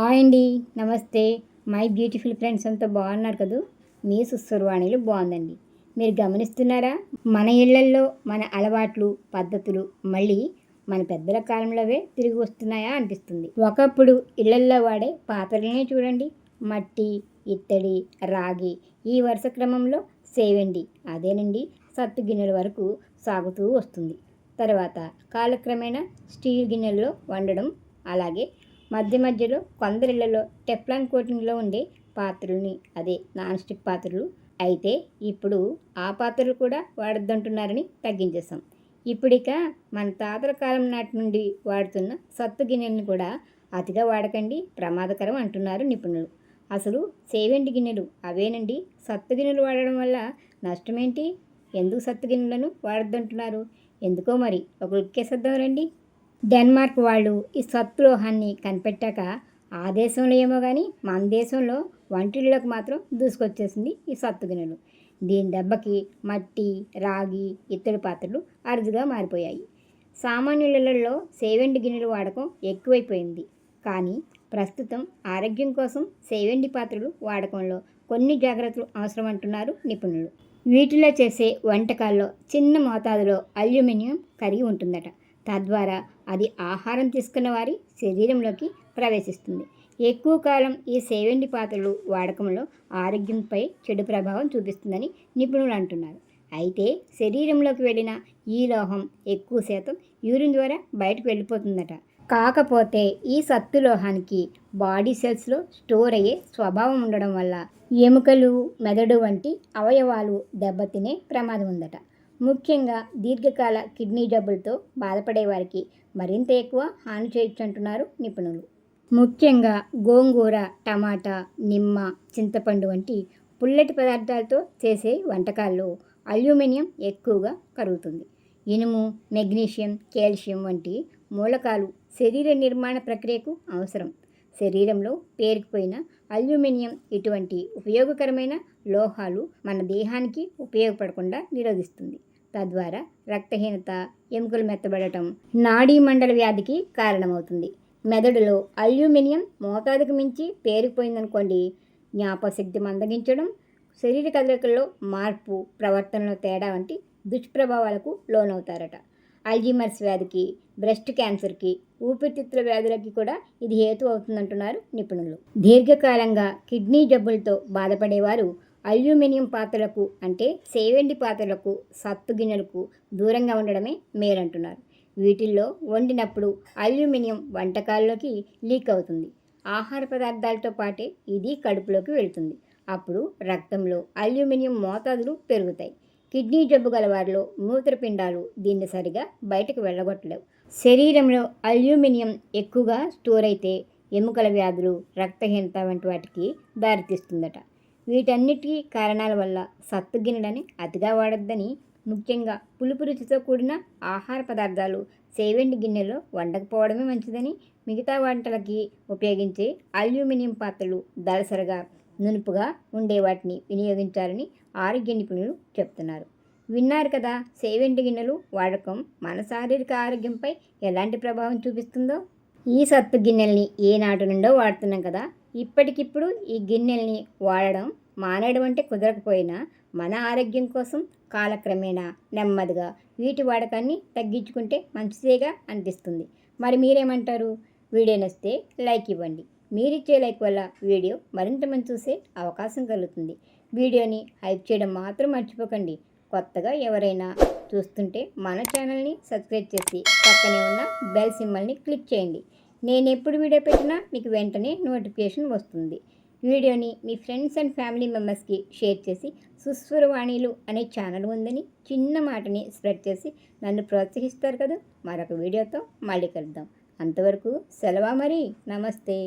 Hi అండి నమస్తే. My beautiful friends అంతా బాగున్నారు కదూ? మీ సుస్వరవాణిలు బాగుందండి. మీరు గమనిస్తున్నారా? మన ఇళ్ళల్లో మన అలవాట్లు పద్ధతులు మళ్ళీ మన పెద్దల కాలంలోవే తిరిగి వస్తున్నాయా అనిపిస్తుంది. ఒకప్పుడు ఇళ్ళల్లో వాడే పాత్రలనే చూడండి. మట్టి ఇత్తడి రాగి ఈ వరుస క్రమంలో సేవండి. అదేనండి సత్తు గిన్నెల వరకు సాగుతూ వస్తుంది. తర్వాత కాలక్రమేణా స్టీల్ గిన్నెల్లో వండడం అలాగే మధ్య మధ్యలో కొందరిళ్ళలో టెఫ్లాన్ కోటింగ్లో ఉండే పాత్రల్ని అదే నాన్ స్టిక్ పాత్రలు. అయితే ఇప్పుడు ఆ పాత్రలు కూడా వాడొద్దంటున్నారని తగ్గించేసాం ఇప్పుడిక మన తాతల కాలం నాటి నుండి వాడుతున్న సత్తు గిన్నెలను కూడా అతిగా వాడకండి ప్రమాదకరం అంటున్నారు నిపుణులు. అసలు సేవెండి గిన్నెలు? అవేనండి? సత్తు గిన్నెలు వాడడం వల్ల నష్టమేంటి? ఎందుకు సత్తు గిన్నెలను వాడొద్దంటున్నారు? ఎందుకో మరి ఒక ఉక్కేసేద్దాం రండి డెన్మార్క్ వాళ్ళు ఈ సత్తు కనిపెట్టాక ఆ దేశంలో ఏమో కానీ మన దేశంలో వంటిళ్ళలోకి మాత్రం దూసుకొచ్చేసింది ఈ సత్తు గిన్నెలు దీని దెబ్బకి మట్టి రాగి ఇత్తడి పాత్రలు అరుదుగా మారిపోయాయి. సామాన్యులలో సేవెండి గిన్నెలు వాడకం ఎక్కువైపోయింది. కానీ ప్రస్తుతం ఆరోగ్యం కోసం సేవెండి పాత్రలు వాడకంలో కొన్ని జాగ్రత్తలు అవసరం అంటున్నారు నిపుణులు. వీటిలో చేసే వంటకాల్లో చిన్న మోతాదులో అల్యూమినియం కరిగి ఉంటుందట. తద్వారా అది ఆహారం తీసుకున్న వారి శరీరంలోకి ప్రవేశిస్తుంది. ఎక్కువ కాలం ఈ సేవెండి పాత్రలు వాడకంలో ఆరోగ్యంపై చెడు ప్రభావం చూపిస్తుందని నిపుణులు అంటున్నారు. అయితే శరీరంలోకి వెళ్ళిన ఈ లోహం ఎక్కువ శాతం యూరిన్ ద్వారా బయటకు వెళ్ళిపోతుందట. కాకపోతే ఈ సత్తు లోహానికి బాడీ సెల్స్లో స్టోర్ అయ్యే స్వభావం ఉండడం వల్ల ఎముకలు మెదడు వంటి అవయవాలు దెబ్బతినే ప్రమాదం ఉందట. ముఖ్యంగా దీర్ఘకాల కిడ్నీ జబ్బులతో బాధపడే వారికి మరింత ఎక్కువ హాని చేయొచ్చు అంటున్నారు నిపుణులు. ముఖ్యంగా గోంగూర టమాటా నిమ్మ చింతపండు వంటి పుల్లటి పదార్థాలతో చేసే వంటకాల్లో అల్యూమినియం ఎక్కువగా కరుగుతుంది. ఇనుము మెగ్నీషియం కాల్షియం వంటి మూలకాలు శరీర నిర్మాణ ప్రక్రియకు అవసరం. శరీరంలో పేరుకుపోయిన అల్యూమినియం ఇటువంటి ఉపయోగకరమైన లోహాలు మన దేహానికి ఉపయోగపడకుండా నిరోధిస్తుంది. తద్వారా రక్తహీనత ఎముకలు మెత్తబడటం నాడీ మండల వ్యాధికి కారణమవుతుంది. మెదడులో అల్యూమినియం మోతాదుకు మించి పేరుకుపోయిందనుకోండి జ్ఞాపశక్తి మందగించడం శరీర కదలికల్లో మార్పు ప్రవర్తనలో తేడా వంటి దుష్ప్రభావాలకు లోనవుతారట. అల్జీమర్స్ వ్యాధికి బ్రెస్ట్ క్యాన్సర్కి ఊపిరితిత్తుల వ్యాధులకి కూడా ఇది హేతు అవుతుందంటున్నారు నిపుణులు. దీర్ఘకాలంగా కిడ్నీ జబ్బులతో బాధపడేవారు అల్యూమినియం పాత్రలకు అంటే సేవెండి పాత్రలకు సత్తు గిన్నెలకు దూరంగా ఉండడమే మేలంటున్నారు వీటిల్లో వండినప్పుడు అల్యూమినియం వంటకాల్లోకి లీక్ అవుతుంది. ఆహార పదార్థాలతో పాటే ఇది కడుపులోకి వెళుతుంది. అప్పుడు రక్తంలో అల్యూమినియం మోతాదులు పెరుగుతాయి. కిడ్నీ జబ్బు గల వారిలో మూత్రపిండాలు దీన్ని సరిగా బయటకు వెళ్ళగొట్టలేవు. శరీరంలో అల్యూమినియం ఎక్కువగా స్టోర్ అయితే ఎముకల వ్యాధులు రక్తహీనత వంటి వాటికి దారితీస్తుందట. వీటన్నిటి కారణాల వల్ల సత్తు గిన్నెలని అతిగా వాడొద్దని ముఖ్యంగా పులుపు రుచితో కూడిన ఆహార పదార్థాలు సేవెండి గిన్నెలో వండకపోవడమే మంచిదని మిగతా వంటలకి ఉపయోగించే అల్యూమినియం పాత్రలు దళసరగా నునుపుగా ఉండే వాటిని వినియోగించాలని ఆరోగ్య నిపుణులు చెప్తున్నారు. విన్నారు కదా సేవెండి గిన్నెలు వాడకం మన శారీరక ఆరోగ్యంపై ఎలాంటి ప్రభావం చూపిస్తుందో? ఈ సత్తు గిన్నెల్ని ఏనాటి నుండో వాడుతున్నాం కదా ఇప్పటికిప్పుడు ఈ గిన్నెల్ని వాడడం మానేయడం అంటే కుదరకపోయినా మన ఆరోగ్యం కోసం కాలక్రమేణా నెమ్మదిగా వీటి వాడకాన్ని తగ్గించుకుంటే మంచిదేగా అనిపిస్తుంది. మరి మీరేమంటారు? వీడియో నచ్చితే లైక్ ఇవ్వండి. మీరిచ్చే లైక్ వల్ల వీడియో మరింత మంది చూసే అవకాశం కలుగుతుంది. వీడియోని హైప్ చేయడం మాత్రం మర్చిపోకండి. కొత్తగా ఎవరైనా చూస్తుంటే మన ఛానల్ని సబ్స్క్రైబ్ చేసి పక్కనే ఉన్న బెల్ సింబల్ని క్లిక్ చేయండి. నేను ఎప్పుడు వీడియో పెట్టినా మీకు వెంటనే నోటిఫికేషన్ వస్తుంది. వీడియోని మీ ఫ్రెండ్స్ అండ్ ఫ్యామిలీ మెంబర్స్కి షేర్ చేసి సుస్వరవాణిలు అనే ఛానల్ ఉందని చిన్న మాటని స్ప్రెడ్ చేసి నన్ను ప్రోత్సహిస్తారు కదా. మరొక వీడియోతో మళ్ళీ కలుద్దాం. అంతవరకు సెలవా మరి. నమస్తే.